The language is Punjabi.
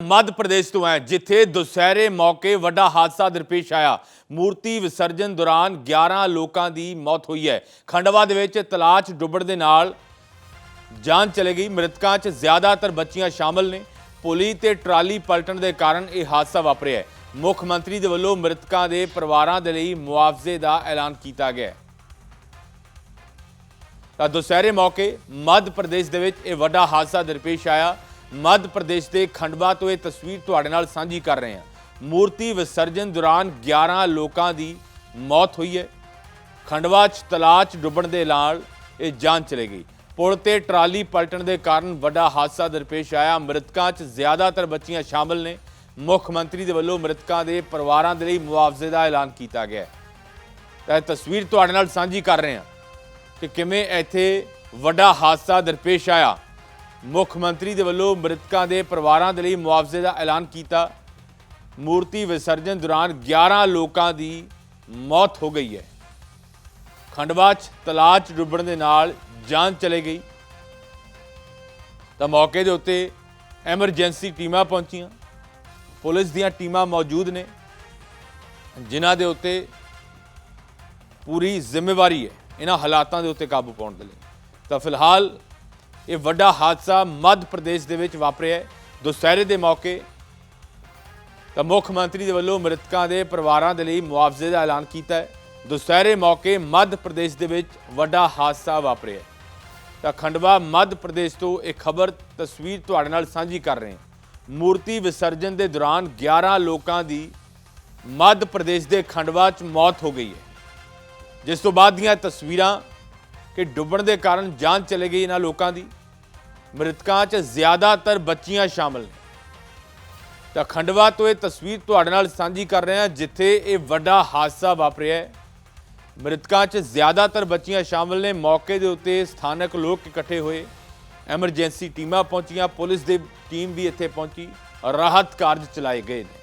ਮੱਧ ਪ੍ਰਦੇਸ਼ ਤੋਂ ਹੈ, ਜਿੱਥੇ ਦੁਸਹਿਰੇ ਮੌਕੇ ਵੱਡਾ ਹਾਦਸਾ ਦਰਪੇਸ਼ ਆਇਆ। ਮੂਰਤੀ ਵਿਸਰਜਨ ਦੌਰਾਨ 11 ਲੋਕਾਂ ਦੀ ਮੌਤ ਹੋਈ ਹੈ। ਖੰਡਵਾ ਦੇ ਵਿੱਚ ਤਲਾਸ਼ ਡੁੱਬਣ ਦੇ ਨਾਲ ਜਾਨ ਚਲੇ ਗਈ। ਮ੍ਰਿਤਕਾਂ 'ਚ ਜ਼ਿਆਦਾਤਰ ਬੱਚੀਆਂ ਸ਼ਾਮਲ ਨੇ। ਪੁਲੀ ਤੇ ਟਰਾਲੀ ਪਲਟਣ ਦੇ ਕਾਰਨ ਇਹ ਹਾਦਸਾ ਵਾਪਰਿਆ ਮੁੱਖ ਮੰਤਰੀ ਦੇ ਵੱਲੋਂ ਮ੍ਰਿਤਕਾਂ ਦੇ ਪਰਿਵਾਰਾਂ ਦੇ ਲਈ ਮੁਆਵਜ਼ੇ ਦਾ ਐਲਾਨ ਕੀਤਾ ਗਿਆ ਤਾਂ ਦੁਸਹਿਰੇ ਮੌਕੇ ਮੱਧ ਪ੍ਰਦੇਸ਼ ਦੇ ਵਿੱਚ ਇਹ ਵੱਡਾ ਹਾਦਸਾ ਦਰਪੇਸ਼ ਆਇਆ। ਮੱਧ ਪ੍ਰਦੇਸ਼ ਦੇ ਖੰਡਵਾ ਤੋਂ ਇਹ ਤਸਵੀਰ ਤੁਹਾਡੇ ਨਾਲ ਸਾਂਝੀ ਕਰ ਰਹੇ ਹਾਂ। ਮੂਰਤੀ ਵਿਸਰਜਨ ਦੌਰਾਨ 11 ਲੋਕਾਂ ਦੀ ਮੌਤ ਹੋਈ ਹੈ। ਖੰਡਵਾ 'ਚ ਤਲਾਅ 'ਚ ਡੁੱਬਣ ਦੇ ਨਾਲ ਇਹ ਜਾਨ ਚਲੇ ਗਈ। ਪੁਲ ਤੇ ਟਰਾਲੀ ਪਲਟਣ ਦੇ ਕਾਰਨ ਵੱਡਾ ਹਾਦਸਾ ਦਰਪੇਸ਼ ਆਇਆ। ਮ੍ਰਿਤਕਾਂ 'ਚ ਜ਼ਿਆਦਾਤਰ ਬੱਚੀਆਂ ਸ਼ਾਮਲ ਨੇ। ਮੁੱਖ ਮੰਤਰੀ ਦੇ ਵੱਲੋਂ ਮ੍ਰਿਤਕਾਂ ਦੇ ਪਰਿਵਾਰਾਂ ਦੇ ਲਈ ਮੁਆਵਜ਼ੇ ਦਾ ਐਲਾਨ ਕੀਤਾ ਗਿਆ ਹੈ। ਤਾਂ ਇਹ ਤਸਵੀਰ ਤੁਹਾਡੇ ਨਾਲ ਸਾਂਝੀ ਕਰ ਰਹੇ ਹਾਂ ਕਿ ਕਿਵੇਂ ਇੱਥੇ ਵੱਡਾ ਹਾਦਸਾ ਦਰਪੇਸ਼ ਆਇਆ। ਮੁੱਖ ਮੰਤਰੀ ਦੇ ਵੱਲੋਂ ਮ੍ਰਿਤਕਾਂ ਦੇ ਪਰਿਵਾਰਾਂ ਦੇ ਲਈ ਮੁਆਵਜ਼ੇ ਦਾ ਐਲਾਨ ਕੀਤਾ। ਮੂਰਤੀ ਵਿਸਰਜਨ ਦੌਰਾਨ 11 ਲੋਕਾਂ ਦੀ ਮੌਤ ਹੋ ਗਈ ਹੈ। ਖੰਡਵਾ 'ਚ ਤਲਾਅ 'ਚ ਡੁੱਬਣ ਦੇ ਨਾਲ ਜਾਨ ਚਲੇ ਗਈ। ਤਾਂ ਮੌਕੇ ਦੇ ਉੱਤੇ ਐਮਰਜੈਂਸੀ ਟੀਮਾਂ ਪਹੁੰਚੀਆਂ। ਪੁਲਿਸ ਦੀਆਂ ਟੀਮਾਂ ਮੌਜੂਦ ਨੇ। ਜਿਨ੍ਹਾਂ ਦੇ ਉੱਤੇ ਪੂਰੀ ਜ਼ਿੰਮੇਵਾਰੀ ਹੈ। ਇਹਨਾਂ ਹਾਲਾਤਾਂ ਦੇ ਉੱਤੇ ਕਾਬੂ ਪਾਉਣ ਦੇ ਲਈ। ਤਾਂ ਫਿਲਹਾਲ ਇਹ ਵੱਡਾ ਹਾਦਸਾ ਮੱਧ ਪ੍ਰਦੇਸ਼ ਦੇ ਵਿੱਚ ਵਾਪਰਿਆ ਹੈ। ਦੁਸਹਿਰੇ ਦੇ ਮੌਕੇ ਤਾਂ ਮੁੱਖ ਮੰਤਰੀ ਦੇ ਵੱਲੋਂ ਮ੍ਰਿਤਕਾਂ ਦੇ ਪਰਿਵਾਰਾਂ ਦੇ ਲਈ ਮੁਆਵਜ਼ੇ ਦਾ ਐਲਾਨ ਕੀਤਾ ਹੈ। ਦੁਸਹਿਰੇ ਮੌਕੇ ਮੱਧ ਪ੍ਰਦੇਸ਼ ਦੇ ਵਿੱਚ ਵੱਡਾ ਹਾਦਸਾ ਵਾਪਰਿਆ ਤਾਂ ਖੰਡਵਾ ਮੱਧ ਪ੍ਰਦੇਸ਼ ਤੋਂ ਇਹ ਖਬਰ ਤਸਵੀਰ ਤੁਹਾਡੇ ਨਾਲ ਸਾਂਝੀ ਕਰ ਰਹੇ ਹਾਂ। ਮੂਰਤੀ ਵਿਸਰਜਨ ਦੇ ਦੌਰਾਨ 11 ਲੋਕਾਂ ਦੀ ਮੱਧ ਪ੍ਰਦੇਸ਼ ਦੇ ਖੰਡਵਾ 'ਚ ਮੌਤ ਹੋ ਗਈ ਹੈ। ਜਿਸ ਤੋਂ ਬਾਅਦ ਦੀਆਂ ਤਸਵੀਰਾਂ ਕਿ ਡੁੱਬਣ ਦੇ ਕਾਰਨ ਜਾਨ ਚਲੇ ਗਈ ਇਹਨਾਂ ਲੋਕਾਂ ਦੀ। ਮ੍ਰਿਤਕਾਂ 'ਚ ਜ਼ਿਆਦਾਤਰ ਬੱਚੀਆਂ ਸ਼ਾਮਲ ਨੇ। ਤਾਂ ਖੰਡਵਾ ਤੋਂ ਇਹ ਤਸਵੀਰ ਤੁਹਾਡੇ ਨਾਲ ਸਾਂਝੀ ਕਰ ਰਹੇ ਹਾਂ, ਜਿੱਥੇ ਇਹ ਵੱਡਾ ਹਾਦਸਾ ਵਾਪਰਿਆ ਹੈ। ਮ੍ਰਿਤਕਾਂ 'ਚ ਜ਼ਿਆਦਾਤਰ ਬੱਚੀਆਂ ਸ਼ਾਮਲ ਨੇ। ਮੌਕੇ ਦੇ ਉੱਤੇ ਸਥਾਨਕ ਲੋਕ ਇਕੱਠੇ ਹੋਏ। ਐਮਰਜੈਂਸੀ ਟੀਮਾਂ ਪਹੁੰਚੀਆਂ। ਪੁਲਿਸ ਦੀ ਟੀਮ ਵੀ ਇੱਥੇ ਪਹੁੰਚੀ। ਰਾਹਤ ਕਾਰਜ ਚਲਾਏ ਗਏ ਨੇ।